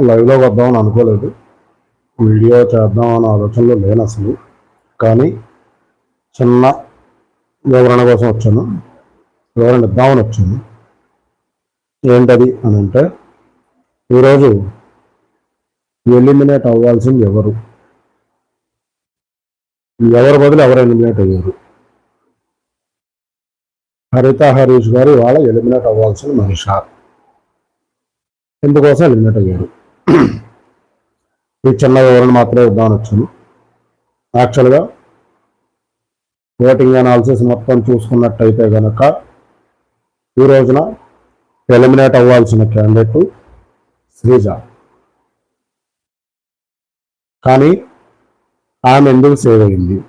లైవ్లో వద్దామని అనుకోలేదు. వీడియో చేద్దాం అనే ఆలోచనలో లేను అసలు. కానీ చిన్న వివరణ కోసం వచ్చాను. వివరణ ఇద్దామని వచ్చాను. ఏంటది అని అంటే ఈరోజు ఎలిమినేట్ అవ్వాల్సింది ఎవరు? ఎవరి బదులు ఎవరు ఎలిమినేట్ అయ్యారు? హరిత హరీష్ గారు ఇవాళ ఎలిమినేట్ అవ్వాల్సిన మనిషి. ఎందుకోసం ఎలిమినేట్ అయ్యారు? ఈ చిన్న వివరణ మాత్రమే ఇద్దామని వచ్చాను. యాక్చువల్గా ఓటింగ్ అనాలిసిస్ మొత్తం చూసుకున్నట్టయితే కనుక ఈ రోజున ఎలిమినేట్ అవ్వాల్సిన క్యాండిడేట్ శ్రీజ. కానీ ఆమె ఎందుకు సేవ్ అయింది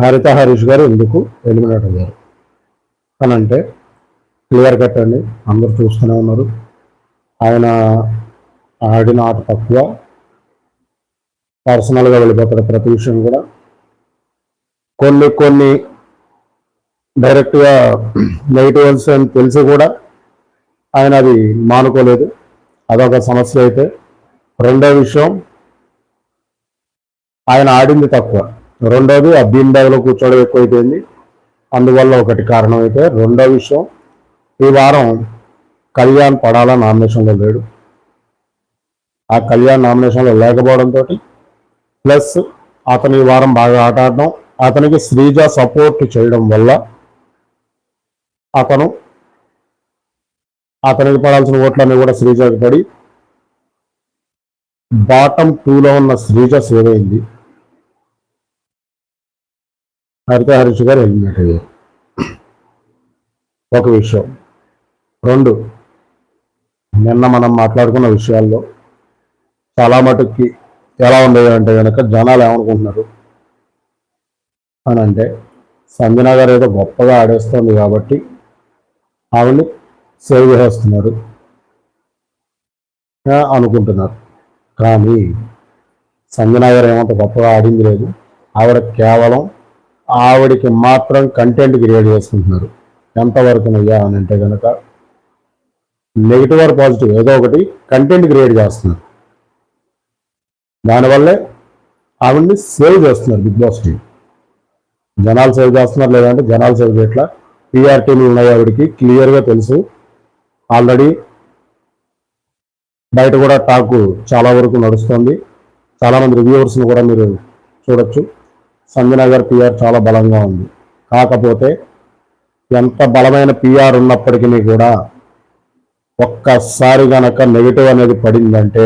హరిత హరీష్ గారు ఎందుకు ఎలిమినేట్ అయ్యారు? అని అంటే క్లియర్ కట్ అండి. అందరూ చూస్తూనే ఉన్నారు. ఆయన ఆడిన ఆట తక్కువ. పర్సనల్గా వెళ్ళిపోతాడు ప్రతి విషయం కూడా. కొన్ని కొన్ని డైరెక్ట్గా నెగిటివ్స్ అని తెలిసి కూడా ఆయన అది మానుకోలేదు. అదొక సమస్య అయితే. రెండో విషయం ఆయన ఆడింది తక్కువ. రెండోది ఆ బీమ్ బ్యాగ్లో కూర్చోవడం ఎక్కువైపోయింది. అందువల్ల ఒకటి కారణం అయితే రెండో విషయం ఈ వారం కళ్యాణ్ పడాల నామినేషన్లో లేడు. ఆ కళ్యాణ్ నామినేషన్లో లేకపోవడంతో ప్లస్ అతను ఈ వారం బాగా ఆట ఆడడం అతనికి శ్రీజ సపోర్ట్ చేయడం వల్ల అతను అతనికి పడాల్సిన ఓట్లన్నీ కూడా శ్రీజకి పడి బాటం టూలో ఉన్న శ్రీజ సేవ్ అయింది. హరిత హరీష్ గారు ఎలిమినేట్ అయ్యారు ఒక విషయం. రెండు నిన్న మనం మాట్లాడుకున్న విషయాల్లో చాలా మటుకి ఎలా ఉండేది అంటే కనుక జనాలు ఏమనుకుంటున్నారు అని అంటే సంజన గారు ఏదో గొప్పగా ఆడేస్తుంది కాబట్టి ఆవిడని సేవ్ చేసేస్తున్నారు అనుకుంటున్నారు. కానీ సంజన గారు ఏమంత గొప్పగా ఆడింది లేదు. ఆవిడ కేవలం ఆవిడకి మాత్రం కంటెంట్ క్రియేట్ చేసుకుంటున్నారు. ఎంతవరకు అయ్యా అని అంటే కనుక నెగిటివ్ ఆర్ పాజిటివ్ ఏదో ఒకటి కంటెంట్ క్రియేట్ చేస్తున్నారు. దానివల్లే ఆవిడ్ని సేవ్ చేస్తున్నారు బిగ్ బాస్ టీం జనాలు సేవ్ చేస్తున్నారు లేదంటే జనాలు సేవ్ చేయట్లా. పిఆర్ టీంలు ఉన్నాయి ఆవిడకి క్లియర్గా తెలుసు. ఆల్రెడీ బయట కూడా టాక్ చాలా వరకు నడుస్తుంది. చాలామంది రివ్యూవర్స్ని కూడా మీరు చూడొచ్చు. సంజన గారి పిఆర్ చాలా బలంగా ఉంది. కాకపోతే ఎంత బలమైన పిఆర్ ఉన్నప్పటికీ కూడా ఒక్కసారి గనక నెగిటివ్ అనేది పడిందంటే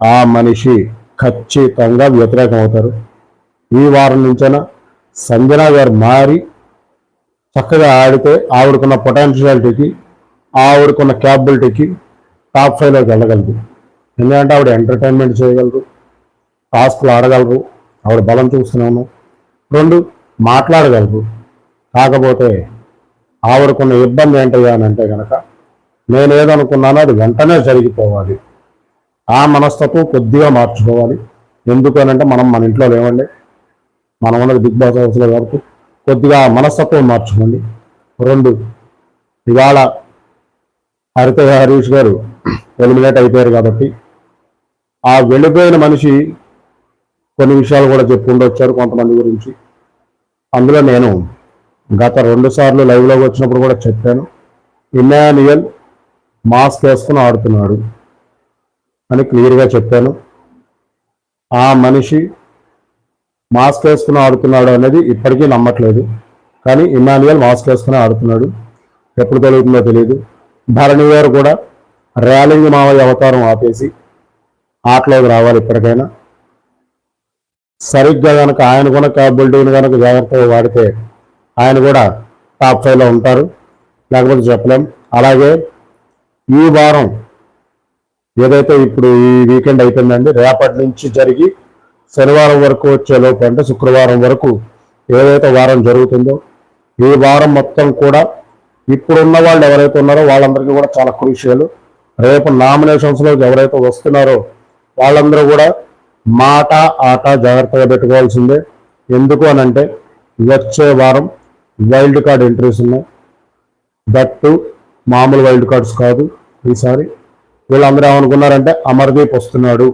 ఆ మనిషి ఖచ్చితంగా వ్యతిరేకం అవుతారు. ఈ వారం నుంచైనా సంజన గారు మారి చక్కగా ఆడితే ఆవిడకున్న పొటెన్షియాలిటీకి ఆవిడకున్న క్యాపబిలిటీకి టాప్ ఫైవ్లోకి వెళ్ళగలదు ఎందుకంటే ఆవిడ ఎంటర్టైన్మెంట్ చేయగలరు టాస్క్లు ఆడగలరు ఆవిడ బలం చూస్తున్నాను రెండు మాట్లాడగలరు. కాకపోతే ఆవిడకున్న ఇబ్బంది ఏంటయ్యా అని అంటే కనుక నేను ఏదనుకున్నానో అది వెంటనే జరిగిపోవాలి. ఆ మనస్తత్వం కొద్దిగా మార్చుకోవాలి. ఎందుకు అని అంటే మనం మన ఇంట్లో లేవండి. మనం ఉన్నది బిగ్ బాస్ హౌస్లో కాబట్టి కొద్దిగా ఆ మనస్తత్వం మార్చుకోండి. రెండు ఇవాళ హరిత హరీష్ గారు ఎలిమినేట్ అయిపోయారు కాబట్టి ఆ వెళ్ళిపోయిన మనిషి కొన్ని విషయాలు కూడా చెప్పుకుంటూ వచ్చారు కొంతమంది గురించి. అందులో నేను గత రెండు సార్లు లైవ్లోకి వచ్చినప్పుడు కూడా చెప్పాను. ఇమాన్యుయల్ మాస్క్ వేసుకుని ఆడుతున్నాడు అని క్లియర్గా చెప్పాను. ఆ మనిషి మాస్క్ వేసుకుని ఆడుతున్నాడు అనేది ఇప్పటికీ నమ్మట్లేదు. కానీ ఇమాన్యుయల్ మాస్క్ వేసుకుని ఆడుతున్నాడు. ఎప్పుడు తెలుగుతుందో తెలియదు భరణి గారు కూడా ర్యాలింగ్ మావయ్య అవతారం ఆపేసి ఆటలోకి రావాలి ఇప్పటికైనా. సరిగ్గా కనుక ఆయన కూడా క్యాపబిలిటీని కనుక జాగ్రత్తగా వాడితే ఆయన కూడా టాప్ ఫైవ్లో ఉంటారు. లేకపోతే చెప్పలేం. అలాగే ఈ వారం ఏదైతే ఇప్పుడు ఈ వీకెండ్ అయిపోయిందండి రేపటి నుంచి జరిగి శనివారం వరకు వచ్చే లోపు అంటే శుక్రవారం వరకు ఏదైతే వారం జరుగుతుందో ఈ వారం మొత్తం కూడా ఇప్పుడున్న వాళ్ళు ఎవరైతే ఉన్నారో వాళ్ళందరికీ కూడా చాలా క్రూషియల్ రేపు నామినేషన్స్లోకి ఎవరైతే వస్తున్నారో వాళ్ళందరూ కూడా మాట ఆట జాగ్రత్తగా పెట్టుకోవాల్సిందే. ఎందుకు అని అంటే వచ్చే వారం వైల్డ్ కార్డ్ ఎంట్రీస్ ఉన్నాయి. దట్టు మామూలు వైల్డ్ కార్డ్స్ కాదు ఈసారి. వీళ్ళందరూ ఏమనుకున్నారంటే అమర్దీప్ వస్తున్నాడు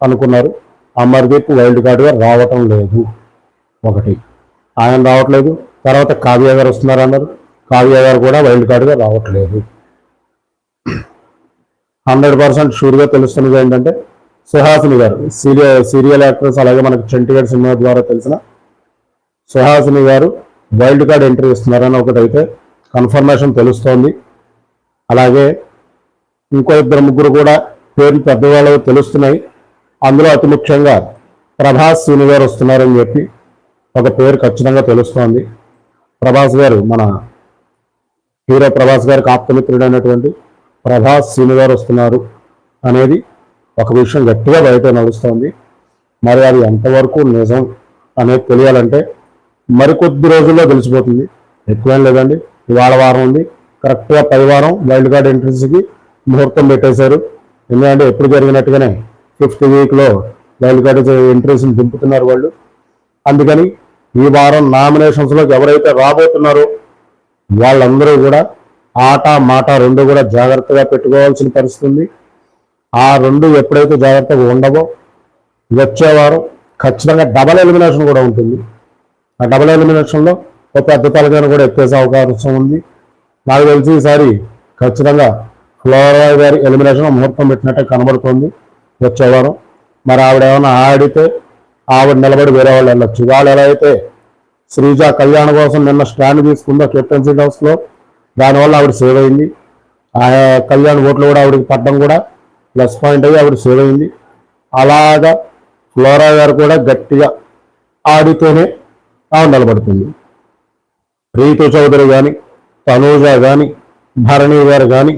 అనుకున్నారు. అమర్దీప్ వైల్డ్ కార్డ్గా రావటం లేదు. ఒకటి. ఆయన రావట్లేదు. తర్వాత కావ్య గారు వస్తున్నారు అన్నారు కావ్య గారు కూడా వైల్డ్ కార్డ్గా రావట్లేదు. హండ్రెడ్ పర్సెంట్ షూర్గా తెలుస్తున్నది ఏంటంటే సుహాసిని గారు. సీరియల్ సీరియల్ యాక్ట్రెస్ అలాగే మనకు చంటిగడ్ సినిమా ద్వారా తెలిసిన సుహాసిని గారు వైల్డ్ కార్డ్ ఎంట్రీ ఇస్తున్నారని ఒకటైతే కన్ఫర్మేషన్ తెలుస్తోంది. అలాగే ఇంకో ఇద్దరు ముగ్గురు కూడా పేర్లు పెద్దవాళ్ళు తెలుస్తున్నాయి. అందులో అతి ముఖ్యంగా ప్రభాస్ సీని గారు వస్తున్నారని చెప్పి ఒక పేరు ఖచ్చితంగా తెలుస్తోంది. ప్రభాస్ గారు మన హీరో ప్రభాస్ గారికి ఆప్తమిత్రుడు అయినటువంటి ప్రభాస్ సీని గారు వస్తున్నారు అనేది ఒక విషయం గట్టిగా బయట నడుస్తోంది. మరి అది ఎంతవరకు నిజం అనేది తెలియాలంటే మరికొద్ది రోజుల్లో తెలిసిపోతుంది. ఎక్కువేం లేదండి. ఇవాళ వారం ఉంది. కరెక్ట్గా పది వారం వైల్డ్ కార్డ్ ఎంట్రీస్కి ముహూర్తం పెట్టేశారు. ఎందుకంటే ఎప్పుడు జరిగినట్టుగానే ఫిఫ్త్ వీక్లో వైల్డ్ కార్డ్ ఎంట్రీస్ని దింపుతున్నారు వాళ్ళు. అందుకని ఈ వారం నామినేషన్స్లోకి ఎవరైతే రాబోతున్నారో వాళ్ళందరూ కూడా ఆట మాట రెండు కూడా జాగ్రత్తగా పెట్టుకోవాల్సిన పరిస్థితి ఉంది. ఆ రెండు ఎప్పుడైతే జాగ్రత్తగా ఉండవో వచ్చేవారం ఖచ్చితంగా డబల్ ఎలిమినేషన్ కూడా ఉంటుంది. ఆ డబల్ ఎలిమినేషన్లో ఒక పెద్ద తలగాను కూడా ఎక్కేసే అవకాశం ఉంది. నాకు తెలిసి ఈసారి ఖచ్చితంగా ఫ్లోరాయ్ గారి ఎలిమినేషన్ ముహూర్తం పెట్టినట్టే కనబడుతుంది వచ్చే వారం. మరి ఆవిడ ఏమైనా ఆడితే ఆవిడ నిలబడి వేరే వాళ్ళు వెళ్ళొచ్చు. వాళ్ళు ఎలా అయితే శ్రీజ కళ్యాణ కోసం నిన్న స్టాండ్ తీసుకుందో కెప్టెన్సీ హౌస్లో దానివల్ల ఆవిడ సేవ్ అయింది. ఆ కళ్యాణ్ ఓట్లు కూడా ఆవిడకి పట్టడం కూడా ప్లస్ పాయింట్ అయ్యి ఆవిడ సేవ్ అయింది. అలాగా ఫ్లోరా గారు కూడా గట్టిగా ఆడితేనే ఆవిడ నిలబడుతుంది. రీతు చౌదరి కానీ తనూజ కానీ భరణి గారు కానీ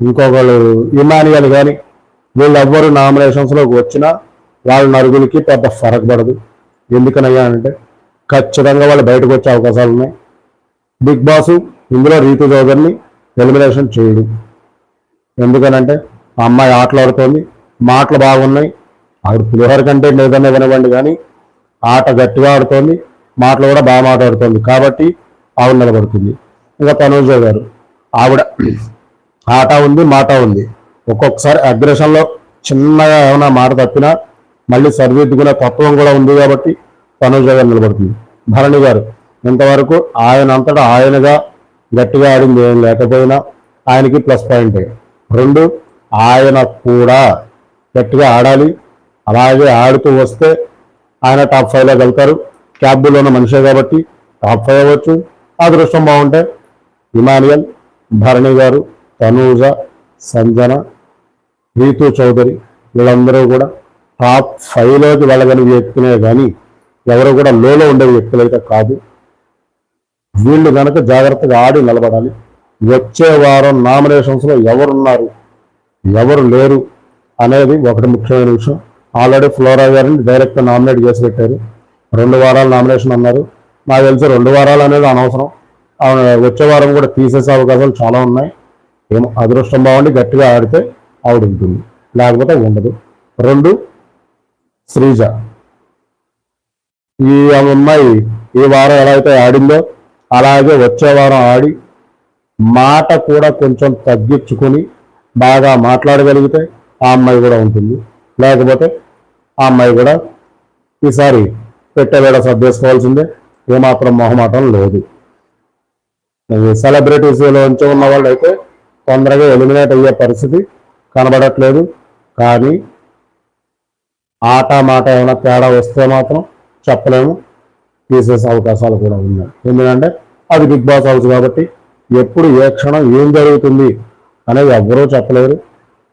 ఇంకొకళ్ళు ఇమానియల్ కానీ వీళ్ళెవ్వరు నామినేషన్స్లోకి వచ్చినా వాళ్ళ నరుగులకి పెద్ద ఫరక్ పడదు. ఎందుకనయ్యా అంటే ఖచ్చితంగా వాళ్ళు బయటకు వచ్చే అవకాశాలు ఉన్నాయి. బిగ్ బాస్ ఇందులో రీతు చౌదరిని ఎలిమినేషన్ చేయడు. ఎందుకనంటే అమ్మాయి ఆటలాడుతోంది మాటలు బాగున్నాయి. ఆవిడ పులిహోర కంటే లేదనే వినవండి కానీ ఆట గట్టిగా ఆడుతోంది మాటలు కూడా బాగా మాట్లాడుతోంది. కాబట్టి ఆవిడ నిలబడుతుంది. ఇంకా తనూజ గారు. ఆవిడ ఆట ఉంది మాట ఉంది. ఒక్కొక్కసారి అగ్రెషన్లో చిన్నగా ఏమైనా మాట తప్పినా మళ్ళీ సరిదిద్దుకునే తత్వం కూడా ఉంది కాబట్టి తనూజ గారు నిలబడుతుంది. భరణి గారు ఇంతవరకు ఆయన అంతటా ఆయనగా గట్టిగా ఆడింది ఏం లేకపోయినా ఆయనకి ప్లస్ పాయింట్ రెండు ఆయన కూడా గట్టిగా ఆడాలి. అలాగే ఆడుతూ వస్తే ఆయన టాప్ ఫైవ్లో వెళ్తారు. క్యాబ్లో ఉన్న మనిషే కాబట్టి టాప్ ఫైవ్ అవ్వచ్చు. అదృష్టం బాగుంటే ఇమానియల్ భరణి గారు తనూజ సంజన రీతు చౌదరి వీళ్ళందరూ కూడా టాప్ ఫైవ్లోకి వెళ్ళగని వ్యక్తులే కానీ ఎవరు కూడా లోలో ఉండే వ్యక్తులైతే కాదు. వీళ్ళు కనుక జాగ్రత్తగా ఆడి నిలబడాలి. వచ్చే వారం నామినేషన్స్లో ఎవరున్నారు ఎవరు లేరు అనేది ఒకటి ముఖ్యమైన విషయం. ఆల్రెడీ ఫ్లోరా గారిని డైరెక్ట్గా నామినేట్ చేసి పెట్టారు. రెండు వారాలు నామినేషన్ అన్నారు. నాకు తెలిసి రెండు వారాలు అనేది అనవసరం. వచ్చే వారం కూడా తీసేసే అవకాశాలు చాలా ఉన్నాయి. ఏమో అదృష్టం బాగుండి గట్టిగా ఆడితే ఆవిడ ఉంటుంది. లేకపోతే ఉండదు. రెండు శ్రీజ. ఈ అమ్మాయి ఈ వారం ఎలా అయితే ఆడిందో అలాగే వచ్చే వారం ఆడి మాట కూడా కొంచెం తగ్గించుకొని బాగా మాట్లాడగలిగితే ఆ అమ్మాయి కూడా ఉంటుంది. లేకపోతే ఆ అమ్మాయి కూడా ఈసారి పెట్టేవేడ సర్దేసుకోవాల్సిందే. ఏమాత్రం మొహమాటం లేదు. సెలబ్రిటీస్లోంచి ఉన్న వాళ్ళు అయితే తొందరగా ఎలిమినేట్ అయ్యే పరిస్థితి కనబడట్లేదు. కానీ ఆట మాట ఏమైనా తేడా వస్తే మాత్రం చెప్పలేము. తీసేసే అవకాశాలు కూడా ఉన్నాయి. ఎందుకంటే అది బిగ్ బాస్ హౌస్ కాబట్టి ఎప్పుడు ఏ క్షణం ఏం జరుగుతుంది అనేది ఎవ్వరూ చెప్పలేరు.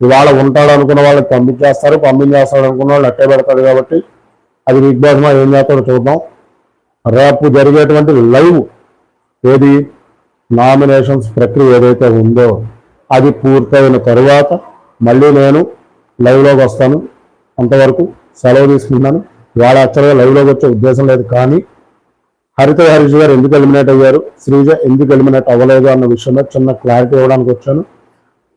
ఇవాళ ఉంటాడు అనుకున్న వాళ్ళకి పంపించేస్తారు. పంపించేస్తాడు అనుకున్న వాళ్ళు అట్టే పెడతాడు కాబట్టి అది బిగ్ బాస్ మా ఏం చేస్తాడో చూద్దాం. రేపు జరిగేటువంటి లైవ్ ఏది? నామినేషన్స్ ప్రక్రియ ఏదైతే ఉందో అది పూర్తయిన తరువాత మళ్ళీ నేను లైవ్లోకి వస్తాను. అంతవరకు సెలవు తీసుకున్నాను. వాళ్ళ యాక్చువల్గా లైవ్లోకి వచ్చే ఉద్దేశం లేదు కానీ హరిత హరీష్ గారు ఎందుకు ఎలిమినేట్ అయ్యారు? శ్రీజ ఎందుకు ఎలిమినేట్ అవ్వలేదు అన్న విషయంలో చిన్న క్లారిటీ ఇవ్వడానికి వచ్చాను.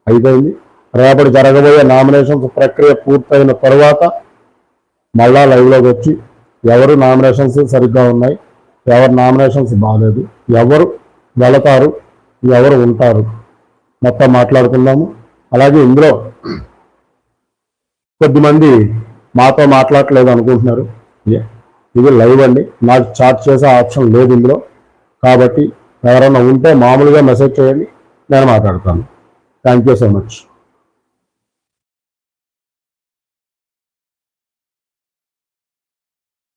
అయిపోయింది. రేపటి జరగబోయే నామినేషన్స్ ప్రక్రియ పూర్తయిన తర్వాత మళ్ళా లైవ్లోకి వచ్చి ఎవరు నామినేషన్స్ సరిగ్గా ఉన్నాయి? ఎవరు నామినేషన్స్ బాగాలేదు? ఎవరు వెళతారు ఎవరు ఉంటారు? మొత్తం మాట్లాడుకుందాము. అలాగే ఇందులో కొద్దిమంది మాతో మాట్లాడట్లేదు అనుకుంటున్నారు. ఇది లైవ్ అండి. నాకు చాట్ చేసే ఆప్షన్ లేదు ఇందులో. కాబట్టి ఎవరైనా ఉంటే మామూలుగా మెసేజ్ చేయండి నేను మాట్లాడతాను. Thank you so much